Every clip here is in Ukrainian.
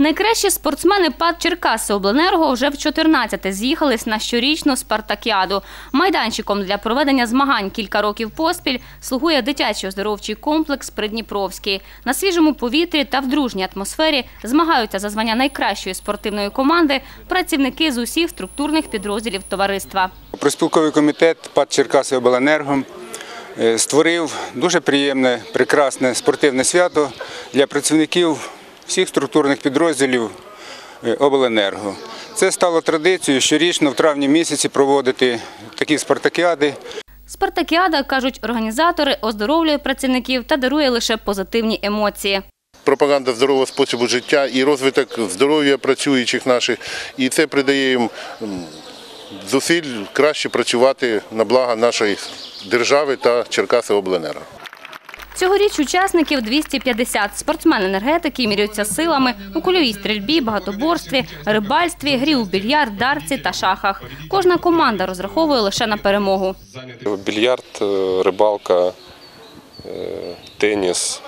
Найкращі спортсмени ПАД Черкаси Обленерго вже в 14-те з'їхались на щорічну спартакіаду. Майданчиком для проведення змагань кілька років поспіль слугує дитячий оздоровчий комплекс Придніпровський. На свіжому повітрі та в дружній атмосфері змагаються за звання найкращої спортивної команди працівники з усіх структурних підрозділів товариства. Проспілковий комітет ПАД Черкаси Обленерго е, створив дуже приємне, прекрасне спортивне свято для працівників всіх структурних підрозділів е, Обленерго. Це стало традицією щорічно в травні місяці проводити такі спартакіади. Спартакіада, кажуть організатори, оздоровлює працівників та дарує лише позитивні емоції. пропаганда здорового способу життя і розвиток здоров'я працюючих наших. І це придає їм зусиль краще працювати на благо нашої держави та Черкаси Обленерго. Цьогоріч учасників 250. Спортсмени-енергетики міряються силами у кульовій стрільбі, багатоборстві, рибальстві, грі у більярд, дарці та шахах. Кожна команда розраховує лише на перемогу. Бильярд, э, рыбалка, э, теннис,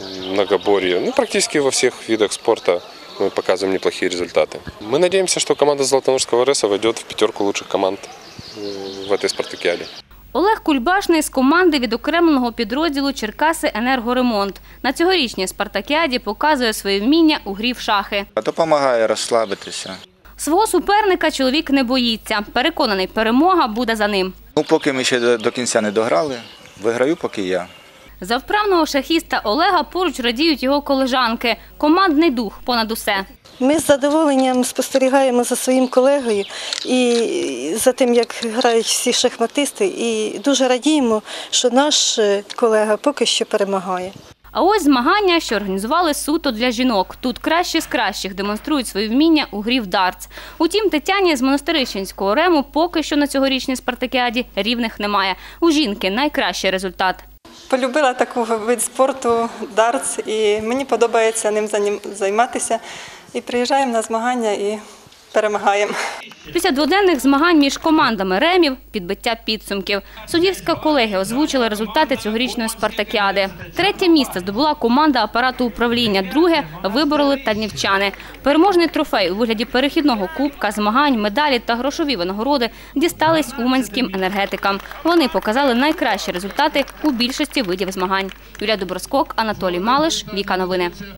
м, многоборье. Ну, практически во всех видах спорта мы показываем неплохие результаты. Мы надеемся, что команда Золотоножского РСа войдет в пятерку лучших команд э, в этой спартакиаде. Олег Кульбашний з команди відокремленого підрозділу Черкаси Енергоремонт. На цьогорічній спартакіаді показує своє вміння у грі в шахи. Допомагає розслабитися. Свого суперника чоловік не боїться. Переконаний, перемога буде за ним. Ну, поки ми ще до, до кінця не дограли, виграю поки я. За вправного шахіста Олега поруч радіють його колежанки. Командний дух понад усе. Ми з задоволенням спостерігаємо за своїм колегою і за тим, як грають всі шахматисти, і дуже радіємо, що наш е, колега поки що перемагає. А ось змагання, що організували суто для жінок. Тут кращі з кращих демонструють свої вміння у грі в дартс. Утім, Тетяні з монастирищенського рему поки що на цьогорічній спартакіаді рівних немає. У жінки найкращий результат. Полюбила таку вид спорту дартс, і мені подобається ним займатися. І приїжджаємо на змагання і перемагаємо. Після дводенних змагань між командами ремів підбиття підсумків. Суддівська колегія озвучила результати цьогорічної спартакіади. Третє місце здобула команда апарату управління. Друге вибороли тальнівчани. Переможний трофей у вигляді перехідного кубка, змагань, медалі та грошові винагороди дістались уманським енергетикам. Вони показали найкращі результати у більшості видів змагань. Юлія Доброскок, Анатолій Малиш, Віка Новини.